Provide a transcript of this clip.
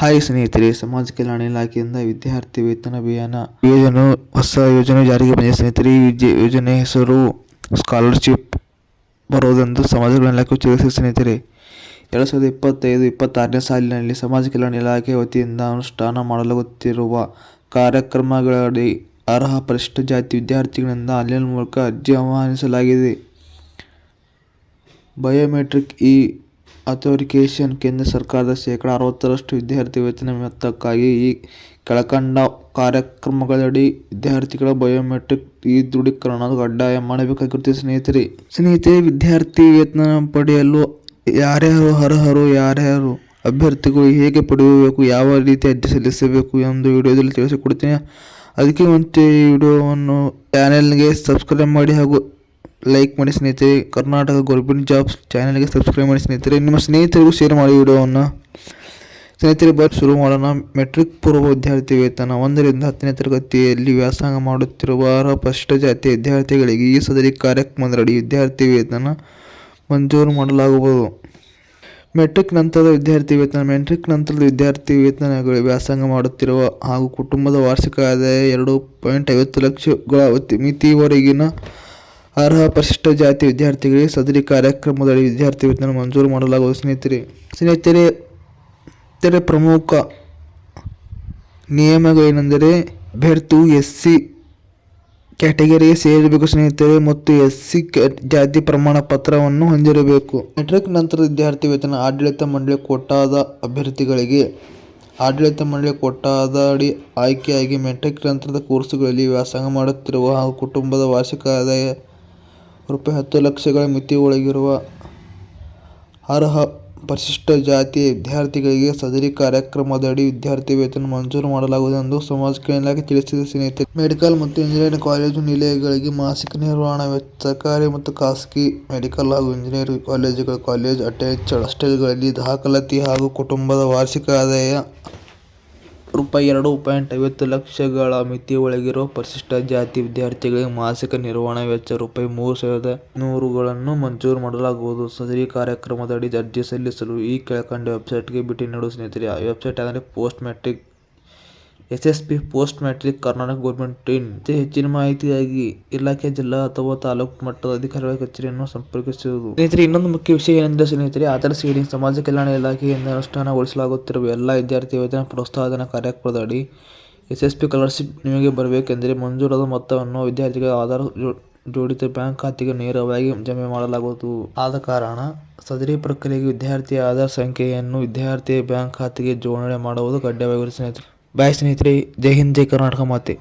Hi ಸ್ನೇಹಿತರೆ ಸಮಾಜ ಕಲ್ಯಾಣ ಇಲಾಖೆಯಿಂದ ವಿದ್ಯಾರ್ಥಿ ವೇತನ ಅಭಿಯಾನ ಯೋಜನೆ, ಹೊಸ ಯೋಜನೆ ಜಾರಿಗೆ ಬಂದಿದೆ. ಸ್ನೇಹಿತರೆ, ಈ ಯೋಜನೆ ಹೆಸರು ಸ್ಕಾಲರ್ಶಿಪ್ ಬರೋದೆಂದು ಸಮಾಜ ಕಲ್ಯಾಣ ಇಲಾಖೆ ತಿಳಿಸಿದೆ. ಸ್ನೇಹಿತರೆ, ಎರಡು ಸಾವಿರದ ಇಪ್ಪತ್ತೈದು, ಇಪ್ಪತ್ತಾರನೇ ಸಾಲಿನಲ್ಲಿ ಸಮಾಜ ಕಲ್ಯಾಣ ಇಲಾಖೆ ವತಿಯಿಂದ ಅನುಷ್ಠಾನ ಮಾಡಲಾಗುತ್ತಿರುವ ಕಾರ್ಯಕ್ರಮಗಳಡಿ ಅರ್ಹ ಪರಿಶಿಷ್ಟ ಜಾತಿ ವಿದ್ಯಾರ್ಥಿಗಳಿಂದ ಆನ್ಲೈನ್ ಮೂಲಕ ಅರ್ಜಿ ಆಹ್ವಾನಿಸಲಾಗಿದೆ. ಬಯೋಮೆಟ್ರಿಕ್ ಇ ಅಥೆಂಟಿಕೇಷನ್ ಕೇಂದ್ರ ಸರ್ಕಾರದ ಶೇಕಡಾ ಅರವತ್ತರಷ್ಟು ವಿದ್ಯಾರ್ಥಿ ವೇತನ ಮೊತ್ತಕ್ಕಾಗಿ ಈ ಕೆಳಕಂಡ ಕಾರ್ಯಕ್ರಮಗಳಡಿ ವಿದ್ಯಾರ್ಥಿಗಳ ಬಯೋಮೆಟ್ರಿಕ್ ದೃಢೀಕರಣ ಕಡ್ಡಾಯ ಮಾಡಬೇಕಾಗಿರುತ್ತೆ ಸ್ನೇಹಿತರೆ. ಸ್ನೇಹಿತರೆ, ವಿದ್ಯಾರ್ಥಿ ವೇತನ ಪಡೆಯಲು ಯಾರ್ಯಾರು ಅರ್ಹರು, ಯಾರ್ಯಾರು ಅಭ್ಯರ್ಥಿಗಳು ಹೇಗೆ ಪಡೆಯಬೇಕು, ಯಾವ ರೀತಿ ಅರ್ಜಿ ಸಲ್ಲಿಸಬೇಕು ಎಂದು ವಿಡಿಯೋದಲ್ಲಿ ತಿಳಿಸಿಕೊಡ್ತೀನಿ. ಅದಕ್ಕೆ ಮುಂಚೆ ಈ ವಿಡಿಯೋವನ್ನು ಚಾನೆಲ್ಗೆ ಸಬ್ಸ್ಕ್ರೈಬ್ ಮಾಡಿ ಹಾಗೂ ಲೈಕ್ ಮಾಡಿ ಸ್ನೇಹಿತರೆ, ಕರ್ನಾಟಕ ಗೌರ್ಮೆಂಟ್ ಜಾಬ್ಸ್ ಚಾನಲ್ಗೆ ಸಬ್ಸ್ಕ್ರೈಬ್ ಮಾಡಿ ಸ್ನೇಹಿತರೆ, ನಿಮ್ಮ ಸ್ನೇಹಿತರಿಗೂ ಶೇರ್ ಮಾಡಿ ವಿಡಿಯೋವನ್ನು. ಸ್ನೇಹಿತರೆ ಬರ್ ಶುರು ಮಾಡೋಣ. ಮೆಟ್ರಿಕ್ ಪೂರ್ವ ವಿದ್ಯಾರ್ಥಿ ವೇತನ ಒಂದರಿಂದ ಹತ್ತನೇ ತರಗತಿಯಲ್ಲಿ ವ್ಯಾಸಂಗ ಮಾಡುತ್ತಿರುವ ಅರ್ಹ ಜಾತಿ ವಿದ್ಯಾರ್ಥಿಗಳಿಗೆ ಈ ಸದರಿ ಕಾರ್ಯಕ್ರಮದಡಿ ವಿದ್ಯಾರ್ಥಿ ವೇತನ ಮಂಜೂರು ಮಾಡಲಾಗುವುದು. ಮೆಟ್ರಿಕ್ ನಂತರದ ವಿದ್ಯಾರ್ಥಿ ವೇತನ ಮೆಟ್ರಿಕ್ ನಂತರದ ವಿದ್ಯಾರ್ಥಿ ವೇತನಗಳು ವ್ಯಾಸಂಗ ಮಾಡುತ್ತಿರುವ ಹಾಗೂ ಕುಟುಂಬದ ವಾರ್ಷಿಕ ಆದಾಯ ಎರಡು ಪಾಯಿಂಟ್ ಐವತ್ತು ಲಕ್ಷಗಳ ಮಿತಿವರೆಗಿನ ಅರ್ಹ ಪರಿಶಿಷ್ಟ ಜಾತಿ ವಿದ್ಯಾರ್ಥಿಗಳಿಗೆ ಸದರಿ ಕಾರ್ಯಕ್ರಮದಲ್ಲಿ ವಿದ್ಯಾರ್ಥಿ ವೇತನ ಮಂಜೂರು ಮಾಡಲಾಗುವುದು. ಸ್ನೇಹಿತರೆ ಸ್ನೇಹಿತರೆ, ಇತರೆ ಪ್ರಮುಖ ನಿಯಮಗಳೇನೆಂದರೆ ಅಭ್ಯರ್ಥಿಯು ಎಸ್ ಸಿ ಕ್ಯಾಟಗರಿಗೆ ಸೇರಬೇಕು ಸ್ನೇಹಿತರೆ, ಮತ್ತು ಎಸ್ ಸಿ ಜಾತಿ ಪ್ರಮಾಣ ಪತ್ರವನ್ನು ಹೊಂದಿರಬೇಕು. ಮೆಟ್ರಿಕ್ ನಂತರದ ವಿದ್ಯಾರ್ಥಿ ವೇತನ ಆಡಳಿತ ಮಂಡಳಿ ಕೋಟಾದ ಅಭ್ಯರ್ಥಿಗಳಿಗೆ ಆಡಳಿತ ಮಂಡಳಿ ಕೋಟಾದ ಅಡಿ ಆಯ್ಕೆಯಾಗಿ ಮೆಟ್ರಿಕ್ ನಂತರದ ಕೋರ್ಸುಗಳಲ್ಲಿ ವ್ಯಾಸಂಗ ಮಾಡುತ್ತಿರುವ ಹಾಗೂ ಕುಟುಂಬದ ವಾರ್ಷಿಕ ಆದಾಯ ರೂಪಾಯಿ ಹತ್ತು ಲಕ್ಷಗಳ ಮಿತಿ ಒಳಗಿರುವ ಅರ್ಹ ಪರಿಶಿಷ್ಟ ಜಾತಿ ವಿದ್ಯಾರ್ಥಿಗಳಿಗೆ ಸದರಿ ಕಾರ್ಯಕ್ರಮದಡಿ ವಿದ್ಯಾರ್ಥಿ ವೇತನ ಮಂಜೂರು ಮಾಡಲಾಗುವುದು ಎಂದು ಸಮಾಜ ಕಲ್ಯಾಣ ಇಲಾಖೆ ತಿಳಿಸಿದೆ. ಸ್ನೇಹಿತರೆ, ಮೆಡಿಕಲ್ ಮತ್ತು ಇಂಜಿನಿಯರಿಂಗ್ ಕಾಲೇಜು ನಿಲಯಗಳಿಗೆ ಮಾಸಿಕ ನಿರ್ವಹಣಾ ವೆಚ್ಚ, ಸರ್ಕಾರಿ ಮತ್ತು ಖಾಸಗಿ ಮೆಡಿಕಲ್ ಹಾಗೂ ಇಂಜಿನಿಯರಿಂಗ್ ಕಾಲೇಜುಗಳ ಕಾಲೇಜ್ ಅಟ್ಯಾಚ್ಡ್ ಹಾಸ್ಟೆಲ್ಗಳಲ್ಲಿ ದಾಖಲಾತಿ ಹಾಗೂ ಕುಟುಂಬದ ವಾರ್ಷಿಕ ಆದಾಯ ರೂಪಾಯಿ ಎರಡು ಪಾಯಿಂಟ್ ಐವತ್ತು ಲಕ್ಷಗಳ ಮಿತಿ ಒಳಗಿರುವ ಪರಿಶಿಷ್ಟ ಜಾತಿ ವಿದ್ಯಾರ್ಥಿಗಳಿಗೆ ಮಾಸಿಕ ನಿರ್ವಹಣಾ ವೆಚ್ಚ ರೂಪಾಯಿ ಮೂರು ಸಾವಿರದ ನೂರುಗಳನ್ನು ಮಂಜೂರು ಮಾಡಲಾಗುವುದು. ಸದರಿ ಕಾರ್ಯಕ್ರಮದಡಿ ಅರ್ಜಿ ಸಲ್ಲಿಸಲು ಈ ಕೆಳಕಂಡ ವೆಬ್ಸೈಟ್ಗೆ ಭೇಟಿ ನೀಡುವ ಸ್ನೇಹಿತರೆ. ಆ ವೆಬ್ಸೈಟ್ ಅಂದರೆ post matric S S P post matric, Karnataka government ಹೆಚ್ಚಿನ ಮಾಹಿತಿಗಾಗಿ ಇಲಾಖೆ, ಜಿಲ್ಲಾ ಅಥವಾ ತಾಲೂಕು ಮಟ್ಟದ ಅಧಿಕಾರಿಗಳ ಕಚೇರಿಯನ್ನು ಸಂಪರ್ಕಿಸುವುದು. ಸ್ನೇಹಿತರೆ, ಇನ್ನೊಂದು ಮುಖ್ಯ ವಿಷಯ ಏನೆಂದರೆ ಸ್ನೇಹಿತರೆ, ಆಧಾರ್ ಸೀಡಿಂಗ್ ಸಮಾಜ ಕಲ್ಯಾಣ ಇಲಾಖೆಯಿಂದ ಅನುಷ್ಠಾನಗೊಳಿಸಲಾಗುತ್ತಿರುವ ಎಲ್ಲ ವಿದ್ಯಾರ್ಥಿ ವೇತನ ಪ್ರೋತ್ಸಾಹಧನ ಕಾರ್ಯಕ್ರಮದಡಿ ಎಸ್ ಎಸ್ ಪಿ ಸ್ಕಾಲರ್ಶಿಪ್ ನಿಮಗೆ ಬರಬೇಕೆಂದರೆ ಮಂಜೂರಾದ ಮೊತ್ತವನ್ನು ವಿದ್ಯಾರ್ಥಿಗಳ ಆಧಾರ್ ಜೋಡಿತ ಬ್ಯಾಂಕ್ ಖಾತೆಗೆ ನೇರವಾಗಿ ಜಮೆ ಮಾಡಲಾಗುವುದು. ಆದ ಕಾರಣ ಸದರಿ ಪ್ರಕ್ರಿಯೆಗೆ ವಿದ್ಯಾರ್ಥಿಯ ಆಧಾರ್ ಸಂಖ್ಯೆಯನ್ನು ವಿದ್ಯಾರ್ಥಿಯ ಬ್ಯಾಂಕ್ ಖಾತೆಗೆ ಜೋಡಣೆ ಮಾಡುವುದು ಕಡ್ಡಾಯವಾಗಿರುತ್ತದೆ ಸ್ನೇಹಿತರೆ. ಬಾಯ್ ಸ್ನೇಹಿತರೆ ಜೈ ಹಿಂದ್ ಜೈ ಕರ್ನಾಟಕ ಮಾತೆ